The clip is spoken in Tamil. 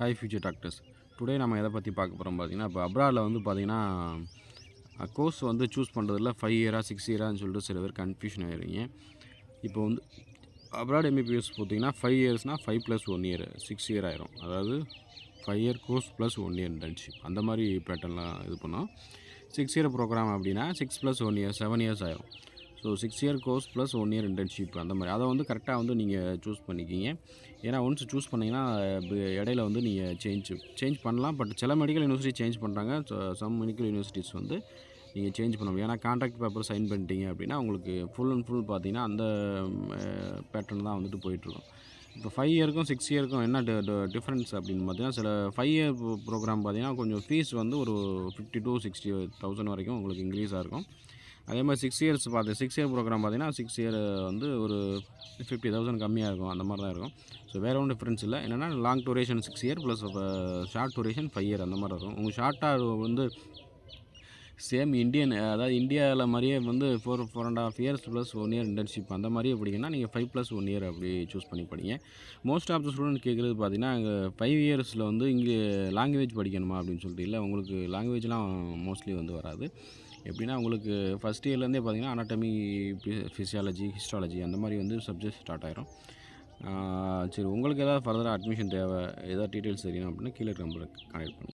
ஹை ஃபியூச்சர் டாக்டர்ஸ் டுடே நம்ம எதை பற்றி பார்க்க போகிறோம் பார்த்தீங்கன்னா இப்போ அப்ராடில் வந்து பார்த்தீங்கன்னா கோர்ஸ் வந்து சூஸ் பண்ணுறதுல ஃபைவ் இயராக சிக்ஸ் இயரான்னு சொல்லிட்டு சில பேர் கன்ஃபியூஷன் ஆயிருங்க இப்போ வந்து அப்ராட் எம்பிபிஎஸ் பார்த்தீங்கன்னா five இயர்ஸ்னால் five plus one year six year ஆயிரும். அதாவது five year course plus one year internship அந்த மாதிரி பேட்டர்ன்லாம் இது பண்ணோம். சிக்ஸ் இயர் ப்ரோக்ராம் அப்படின்னா six plus one year seven years ஆயிரும். So six year course plus one year internship அந்த மாதிரி. அதை வந்து கரெக்டாக வந்து நீங்கள் சூஸ் பண்ணிக்கிங்க. ஏன்னா ஒன்ஸ் சூஸ் பண்ணிங்கன்னா இடையில வந்து நீங்கள் சேஞ்ச் சேஞ்ச் பண்ணலாம். பட் சில மெடிக்கல் யூனிவர்சிட்டி சேஞ்ச் பண்ணுறாங்க சம் மெடிக்கல் யூனிவர்சிட்டிஸ் வந்து நீங்கள் சேஞ்ச் பண்ண முடியும். ஏன்னா கான்ட்ராக்ட் பேப்பர் சைன் பண்ணிட்டீங்க அப்படின்னா உங்களுக்கு ஃபுல் அண்ட் ஃபுல் பார்த்தீங்கன்னா அந்த பேட்டர்ன் தான் வந்துட்டு போயிட்டுருக்கும். இப்போ ஃபைவ் இயருக்கும் சிக்ஸ் இயருக்கும் என்ன டிஃப்ரென்ஸ் அப்படின்னு பார்த்தீங்கன்னா சில ஃபைவ் இயர் ப்ரோக்ராம் பார்த்தீங்கன்னா கொஞ்சம் ஃபீஸ் வந்து ஒரு ஃபிஃப்டி டூ சிக்ஸ்டி தௌசண்ட் வரைக்கும் உங்களுக்கு இன்க்ரீஸாக இருக்கும். அதே மாதிரி சிக்ஸ் இயர்ஸ் பார்த்து சிக்ஸ் இயர் ப்ரோக்ராம் பார்த்தீங்கன்னா சிக்ஸ் இயர் வந்து ஒரு ஃபிஃப்டி தௌசண்ட் கம்மியாக இருக்கும். அந்த மாதிரி தான் இருக்கும். ஸோ வேறு ஒன்றும் டிஃப்ரென்ஸ் இல்லை. என்னென்னா long duration six year plus short duration five year அந்த மாதிரி இருக்கும். உங்கள் ஷார்ட்டாக வந்து சேம் இந்தியன் uh, அதாவது இந்தியாவில் மாதிரியே வந்து four four and half years plus one year internship அந்த மாதிரி படிங்கன்னா நீங்கள் ஃபைவ் ப்ளஸ் ஒன் இயர் அப்படி சூஸ் பண்ணி படிங்க மோஸ்ட் ஆஃப் த ஸ்டூடெண்ட் கேட்குறது பார்த்தீங்கன்னா அங்கே ஃபைவ் இயர்ஸில் வந்து இங்கே லாங்குவேஜ் படிக்கணுமா அப்படின்னு சொல்லிட்டு இல்லை உங்களுக்கு லாங்குவேஜ்லாம் மோஸ்ட்லி வந்து வராது. எப்படின்னா உங்களுக்கு ஃபஸ்ட் இயர்லேருந்தே பார்த்தீங்கன்னா அனாட்டமி ஃபிசியாலஜி ஹிஸ்ட்ராலஜி அந்த மாதிரி வந்து சப்ஜெக்ட் ஸ்டார்ட் ஆயிரும். சரி உங்களுக்கு ஏதாவது ஃபர்தராக அட்மிஷன் தேவை ஏதாவது டீட்டெயில்ஸ் தெரியணும் அப்படின்னா கீழே நம்பருக்கு கனெக்ட் பண்ணுங்கள்